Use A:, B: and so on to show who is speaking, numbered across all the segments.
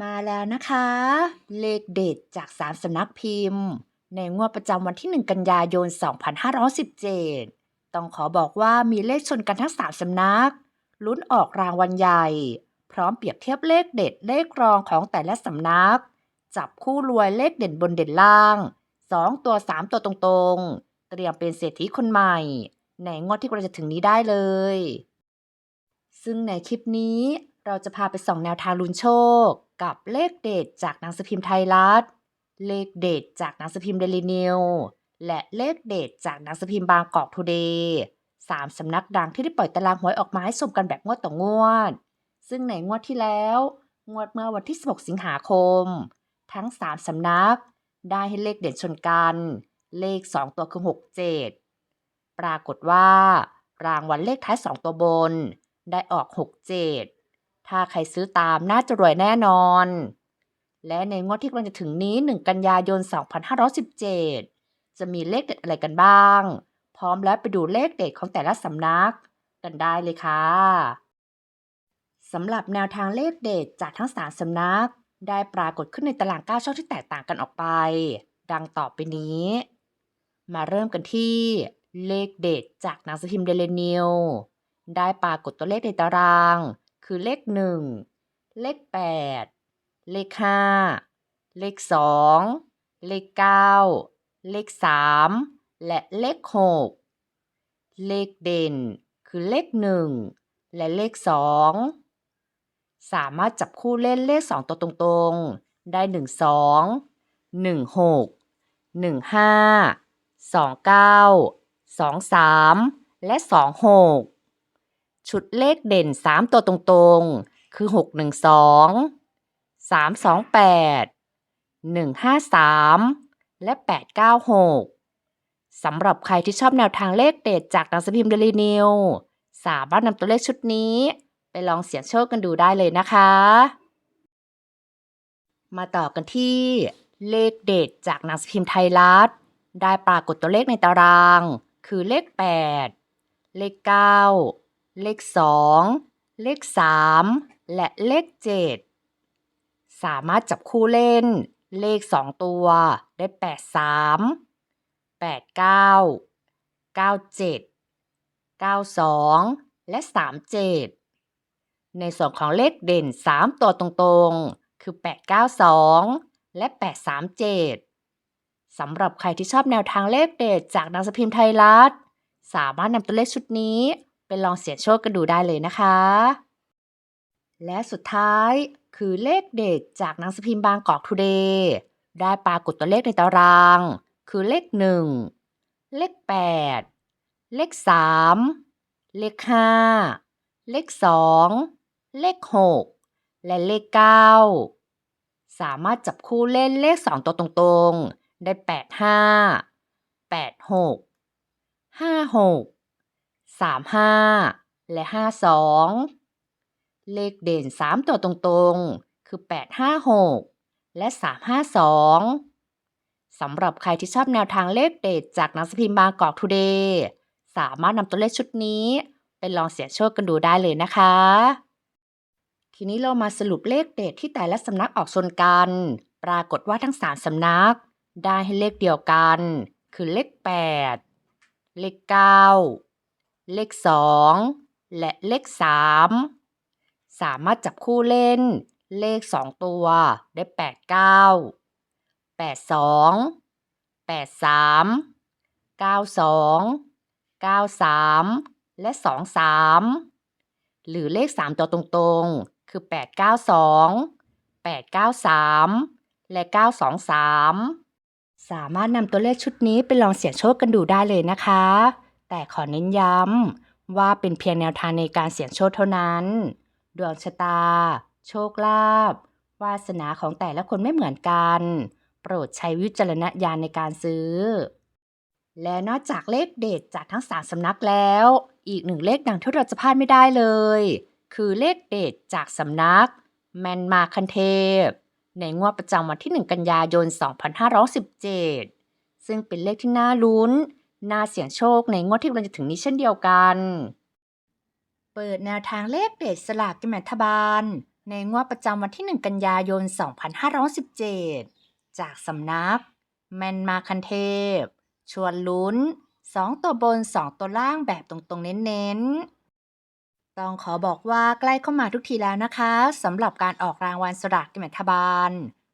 A: มาแล้วนะคะ เลขเด็ดจากสามสำนักพิมพ์ ในงวดประจำวันที่ 1 กันยายน 2517 ต้องขอบอกว่ามีเลขชนกันทั้ง 3 สำนัก ลุ้นออกรางวัลใหญ่ พร้อมเปรียบเทียบเลขเด็ดเลขรองของแต่ละสำนัก จับคู่รวยเลขเด่นบนเด่นล่าง 2 ตัว 3 ตัวตรงๆ เตรียมเป็นเศรษฐีคนใหม่ ในงวดที่กำลังจะถึงนี้ได้เลยซึ่งในคลิปนี้ เราจะพาไปส่องแนวทางลุ้นโชค กับเลขเด็ดจากหนังสือพิมพ์ไทยรัฐ เลขเด็ดจากหนังสือพิมพ์เดลินิวและเลขเด็ดจากหนังสือพิมพ์บางกอกทูเดย์สามสำนักดังที่ได้ปล่อยตารางหวยออกมาให้ชมกันแบบงวดต่องวด ซึ่งในงวดที่แล้ว งวดเมื่อวันที่ 16 สิงหาคม ทั้ง 3 สำนัก ได้ให้เลขเด่นชนกัน เลข 2 ตัวคือ 67 ปรากฏว่า รางวัลเลขท้าย 2 ตัวบน ได้ออก 67 ถ้าใครซื้อตามน่าจะรวยแน่นอน และในงวดที่กำลังจะถึงนี้ 1 กันยายน 2517 จะมีเลขเด็ดอะไรกันบ้าง พร้อมแล้วไปดูเลขเด็ดของแต่ละสำนักกันได้เลยค่ะสำหรับแนวทางเลขเด็ดจากทั้ง3สำนัก ได้ปรากฏขึ้นในตาราง9ช่องที่แตกต่างกันออกไป ดังต่อไปนี้ มาเริ่มกันที่เลขเด็ดจากหนังสือพิมพ์เดลนิวได้ปรากฏตัวเลขในตาราง คือเลข1เลข8เลข5เลข2เลข9เลข3และเลข6เลขเด่น คือเลข1และเลข2สามารถจับคู่เล่นเลข2ตัวตรงๆ ได้1 2 1 6 1 5 2 9 2 3และ2 6 ชุดเลขเด่น 3 ตัวตรงๆ คือ 6 1 2 3 2 8 1 5 3 และ 8 9 6 สำหรับใครที่ชอบแนวทางเลขเด็ดจากหนังสือพิมพ์เดลีนิวสามารถนำตัวเลขชุดนี้ ไปลองเสี่ยงโชคกันดูได้เลยนะคะ มาต่อกันที่เลขเด็ดจากหนังสือพิมพ์ไทยรัฐ ได้ปรากฏตัวเลขในตาราง คือเลข 8 เลข 9 เลข2เลข3และเลข7สามารถจับคู่เล่น เลข2ตัวได้8 3 8 9 9 7 9 2และ3 7ในส่วนของเลขเด่น3ตัวตรงๆ คือ8 9 2และ8 3 7สำหรับใครที่ชอบแนวทางเลขเด็ดจากนังสพิมพ์ไทยรัฐ สามารถนำตัวเลขชุดนี้ ไปลองเสี่ยงโชคกันดูได้เลยนะคะ และสุดท้ายคือเลขเด็ดจากหนังสือพิมพ์บางกอกทูเดย์ได้ปรากฏตัวเลขในตาราง คือเลข1เลข8เลข3เลข5เลข2เลข6และเลข9สามารถจับคู่เล่นเลข2ตัวตรงๆ ได้8 5 8 6 5 6 3 5และ5 2เลขเด่น3ตัวตรงๆ คือ8 5 6และ3 5 2สำหรับใครที่ชอบแนวทางเลขเด็ดจากนังสือพิมพ์บางกอกทูเดย์สามารถนำตัวเลขชุดนี้ ไปลองเสี่ยงโชคกันดูได้เลยนะคะ ทีนี้เรามาสรุปเลขเด็ดที่แต่ละสำนักออกชนกัน ปรากฏว่าทั้ง3สำนัก ได้ให้เลขเดียวกัน คือเลข 8 เลข 9 เลข 2 และเลข 3 สามารถจับคู่เล่น เลข 2 ตัวได้ 8 9 8 2 8 3 9 2 9 3 และ 2 3 หรือเลข 3 ตัวตรงๆ คือ 8 9 2 8 9 3 และ 9 2 3 สามารถนำตัวเลขชุดนี้ไปลองเสี่ยงโชคกันดูได้เลยนะคะ แต่ขอเน้นย้ำว่าเป็นเพียงแนวทางในการเสี่ยงโชคเท่านั้น ดวงชะตา โชคลาภวาสนาของแต่ละคนไม่เหมือนกัน โปรดใช้วิจารณญาณในการซื้อ และนอกจากเลขเด็ดจากทั้ง3สำนักแล้ว อีกหนึ่งเลขดังที่เราจะพลาดไม่ได้เลย คือเลขเด็ดจากสำนัก แมนมาคันเทพ ในงวดประจำวันที่ 1 กันยายน 2517 ซึ่งเป็นเลขที่น่าลุ้น น่าเสี่ยงโชคในงวดที่กำลังจะถึงนี้เช่นเดียวกัน เปิดแนวทางเลขเด็ดสลากกินแบ่งรัฐบาล ในงวดประจำวันที่ 1 กันยายน 2517 จากสำนัก แมนมาคันเทพ ชวนลุ้น 2 ตัวบน 2 ตัวล่างแบบตรงๆ เน้นๆ ต้องขอบอกว่าใกล้เข้ามาทุกทีแล้วนะคะสำหรับการออกรางวัลสลากกินแบ่งรัฐบาล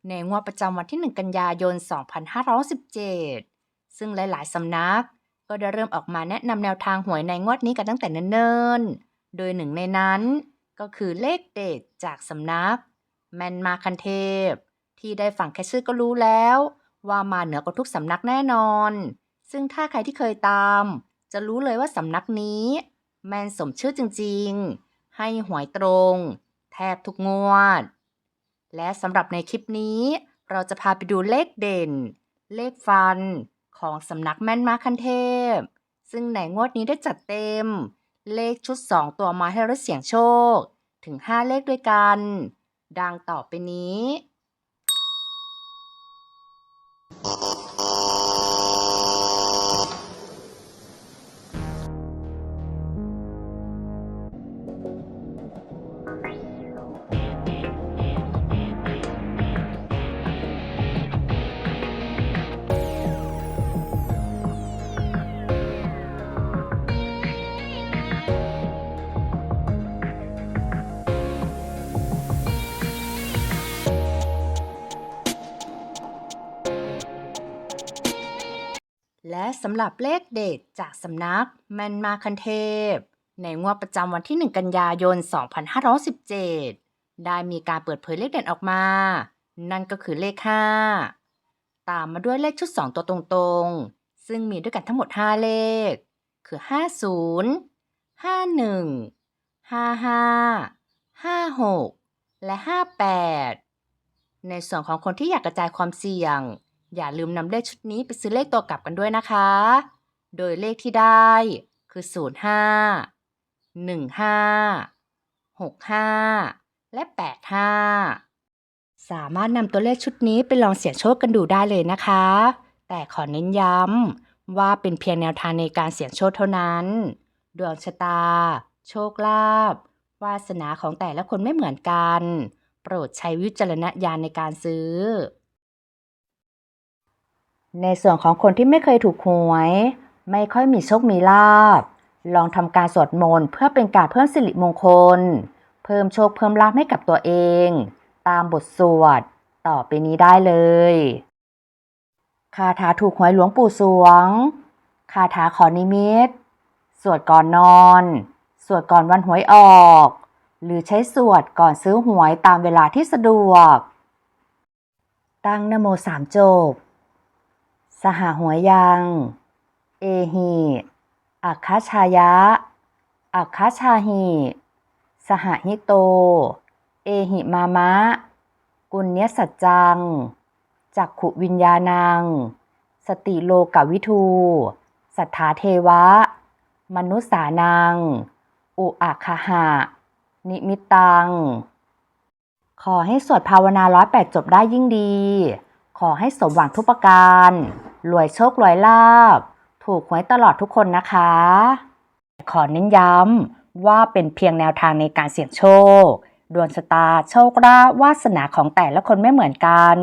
A: ในงวดประจำวันที่ 1 กันยายน 2517 ซึ่งหลายๆสำนัก ก็ได้เริ่มออกมาแนะนำแนวทางหวยในงวดนี้กันตั้งแต่เนิ่นๆ โดยหนึ่งในนั้น ก็คือเลขเด็ดจากสำนัก แมนมาคันเทพ ที่ได้ฟังแค่ชื่อก็รู้แล้ว ว่ามาเหนือกว่าทุกสำนักแน่นอน ซึ่งถ้าใครที่เคยตาม จะรู้เลยว่าสำนักนี้ แมนสมชื่อจริงๆ ให้หวยตรง แทบทุกงวด และสำหรับในคลิปนี้ เราจะพาไปดูเลขเด่น เลขฟัน ของสำนักแม่นมาคันเทพ ซึ่งในงวดนี้ได้จัดเต็ม เลขชุด 2 ตัวมาให้เราเสี่ยงโชค ถึง 5 เลขด้วยกัน ดังต่อไปนี้ สำหรับเลขเด็ดจากสำนักแมนมาคันเทพ ในงวดประจำวันที่ 1 กันยายน 2517 ได้มีการเปิดเผยเลขเด่นออกมา นั่นก็คือเลข 5 ตามมาด้วยเลขชุด 2 ตัวตรงๆ ซึ่งมีด้วยกันทั้งหมด 5 เลข คือ 50 51 55 56 และ 58 ในส่วนของคนที่อยากกระจายความเสี่ยง อย่าลืมนำเลขชุดนี้ไปซื้อเลขตัวกลับกันด้วยนะคะ โดยเลขที่ได้คือ 05 15 65 และ 85 สามารถนำตัวเลขชุดนี้ไปลองเสี่ยงโชคกันดูได้เลยนะคะ แต่ขอเน้นย้ำว่าเป็นเพียงแนวทางในการเสี่ยงโชคเท่านั้น ดวงชะตา โชคลาภวาสนาของแต่ละคนไม่เหมือนกัน โปรดใช้วิจารณญาณในการซื้อ ในส่วนของคนที่ไม่เคยถูกหวย ไม่ค่อยมีโชคมีลาบ ลองทำการสวดมนต์เพื่อเป็นการเพิ่มสิริมงคล เพิ่มโชคเพิ่มลาภให้กับตัวเอง ตามบทสวด ต่อไปนี้ได้เลยคาถาถูกหวยหลวงปู่สวง คาถาขอนิมิต สวดก่อนนอน สวดก่อนวันหวยออก หรือใช้สวดก่อนซื้อหวยตามเวลาที่สะดวก ตั้งนโมสามจบ สหหัวยัง เอหิอัคคชายะ อัคคชาหิสหหิโต เอหิมามะ กุญญสัจจัง จักขุวิญญาณัง สติโลกวิทู สัทธาเทวะ มนุษานัง อุอาคหะ นิมิตัง ขอให้สวดภาวนาร้อยแปดจบได้ยิ่งดี ขอให้สมหวังทุกประการ รวยโชครวยลาบ ถูกหวยตลอดทุกคนนะคะ ขอเน้นย้ำว่าเป็นเพียงแนวทางในการเสี่ยงโชค ดวงชะตาโชคลาภวาสนาของแต่ละคนไม่เหมือนกัน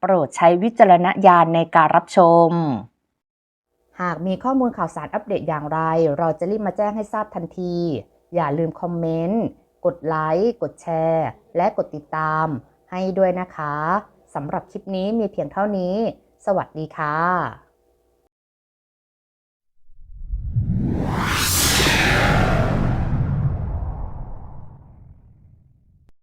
A: โปรดใช้วิจารณญาณในการรับชม หากมีข้อมูลข่าวสารอัปเดตอย่างไร เราจะรีบมาแจ้งให้ทราบทันที อย่าลืมคอมเมนต์ กดไลค์ กดแชร์ และกดติดตามให้ด้วยนะคะสำหรับคลิปนี้มีเพียงเท่านี้ สวัสดีค่ะ